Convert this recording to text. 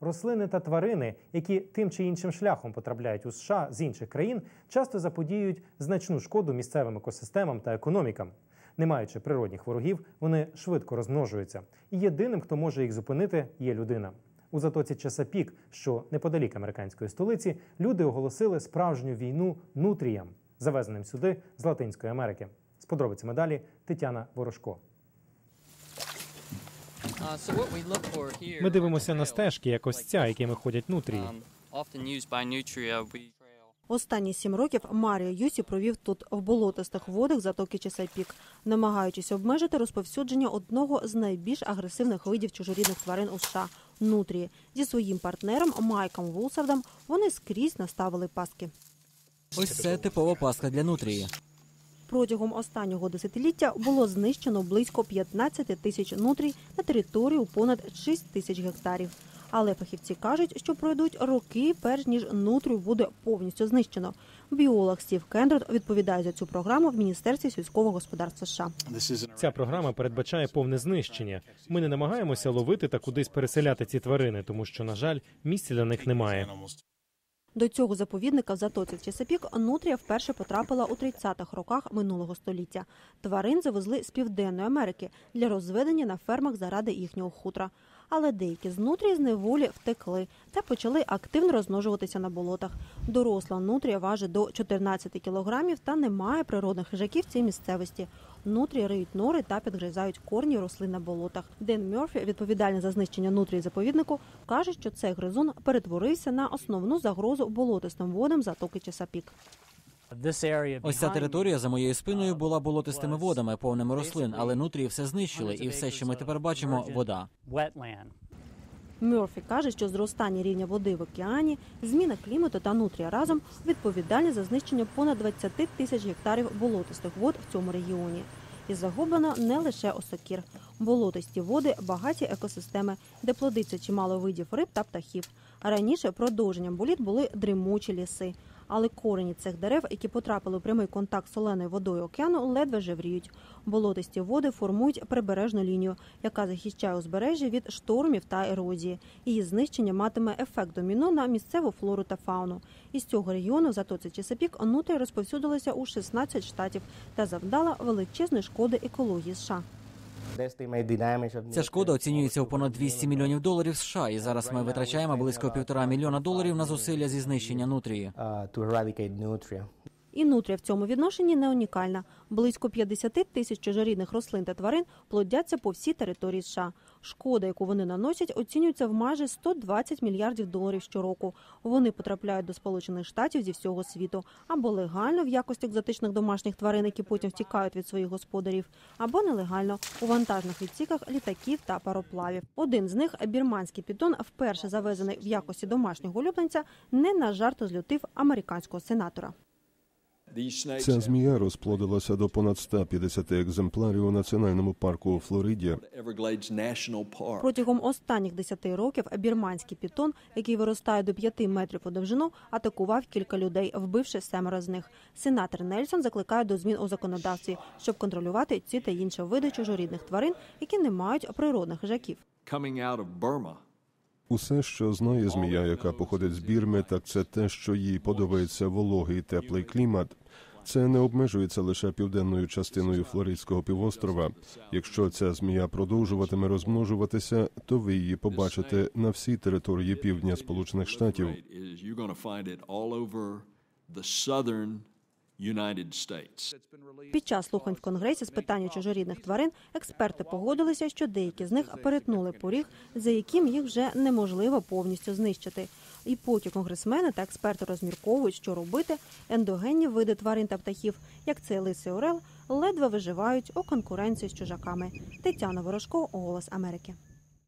Рослини та тварини, які тим чи іншим шляхом потрапляють у США з інших країн, часто заподіюють значну шкоду місцевим екосистемам та економікам. Не маючи природних ворогів, вони швидко розмножуються. І єдиним, хто може їх зупинити, є людина. У затоці Чесапік, що неподалік американської столиці, люди оголосили справжню війну нутріям, завезеним сюди з Латинської Америки. З подробицями далі Тетяна Ворожко. Ми дивимося на стежки, як ось ця, якими ходять нутрії. Останні сім років Маріо Юсі провів тут в болотистих водах затоки Чесапік, намагаючись обмежити розповсюдження одного з найбільш агресивних видів чужорідних тварин у США нутрії. Зі своїм партнером Майком Вулсардом вони скрізь наставили паски. Ось це типова паска для нутрії. Протягом останнього десятиліття було знищено близько 15 тисяч нутрій на території у понад 6 тисяч гектарів. Але фахівці кажуть, що пройдуть роки, перш ніж нутрію буде повністю знищено. Біолог Стів Кендрот відповідає за цю програму в міністерстві сільського господарства США. Ця програма передбачає повне знищення. Ми не намагаємося ловити та кудись переселяти ці тварини, тому що, на жаль, місця для них немає. До цього заповідника в затоці Чесапік нутрія вперше потрапила у 30-х роках минулого століття. Тварин завезли з південної Америки для розведення на фермах заради їхнього хутра. Але деякі з нутрій з неволі втекли та почали активно розмножуватися на болотах. Доросла нутрія важить до 14 кілограмів та не має природних хижаків цій місцевості. Нутрії риють нори та підгризають корні рослин на болотах. Ден Мьорфі, відповідальний за знищення нутрії заповіднику, каже, що цей гризун перетворився на основну загрозу болотистим водам затоки Чесапік. Ось ця територія за моєю спиною була болотистими водами, повними рослин, але нутрії все знищили, і все, що ми тепер бачимо, вода. Мьорфі каже, що зростання рівня води в океані, зміна клімату та нутрія разом відповідальні за знищення понад 20 тисяч гектарів болотистих вод в цьому регіоні. І загублено не лише осокір. Болотисті води багаті екосистеми, де плодиться чимало видів риб та птахів. Раніше продовженням боліт були дрімучі ліси. Але корені цих дерев, які потрапили у прямий контакт з соленою водою океану, ледве жевріють. Болотисті води формують прибережну лінію, яка захищає узбережжя від штормів та ерозії. Її знищення матиме ефект доміно на місцеву флору та фауну. Із цього регіону затоці Чесапік нутрія розповсюдилася у 16 штатів та завдала величезної шкоди екології США. Ця шкода оцінюється у понад 200 мільйонів доларів США, і зараз ми витрачаємо близько півтора мільйона доларів на зусилля зі знищення нутрії. І нутрія в цьому відношенні не унікальна. Близько 50 тисяч чужорідних рослин та тварин плодяться по всій території США. Шкода, яку вони наносять, оцінюється в майже 120 мільярдів доларів щороку. Вони потрапляють до Сполучених Штатів зі всього світу або легально в якості екзотичних домашніх тварин, які потім втікають від своїх господарів, або нелегально у вантажних відсіках літаків та пароплавів. Один з них бірманський пітон, вперше завезений в якості домашнього улюбленця, не на жарт злютив американського сенатора. Ця змія розплодилася до понад 150 екземпларів у національному парку у Флориді. Протягом останніх 10 років бірманський пітон, який виростає до 5 метрів у довжину, атакував кілька людей, вбивши семеро з них. Сенатор Нельсон закликає до змін у законодавстві, щоб контролювати ці та інші види чужорідних тварин, які не мають природних хижаків. Усе, що знає змія, яка походить з Бірми, так це те, що їй подобається вологий теплий клімат. Це не обмежується лише південною частиною Флоридського півострова. Якщо ця змія продовжуватиме розмножуватися, то ви її побачите на всій території півдня Сполучених Штатів. Під час слухань в конгресі з питання чужорідних тварин експерти погодилися, що деякі з них перетнули поріг, за яким їх вже неможливо повністю знищити. І поки конгресмени та експерти розмірковують, що робити, ендогенні види тварин та птахів, як цей лисий орел, ледве виживають у конкуренції з чужаками. Тетяна Ворожко, Голос Америки.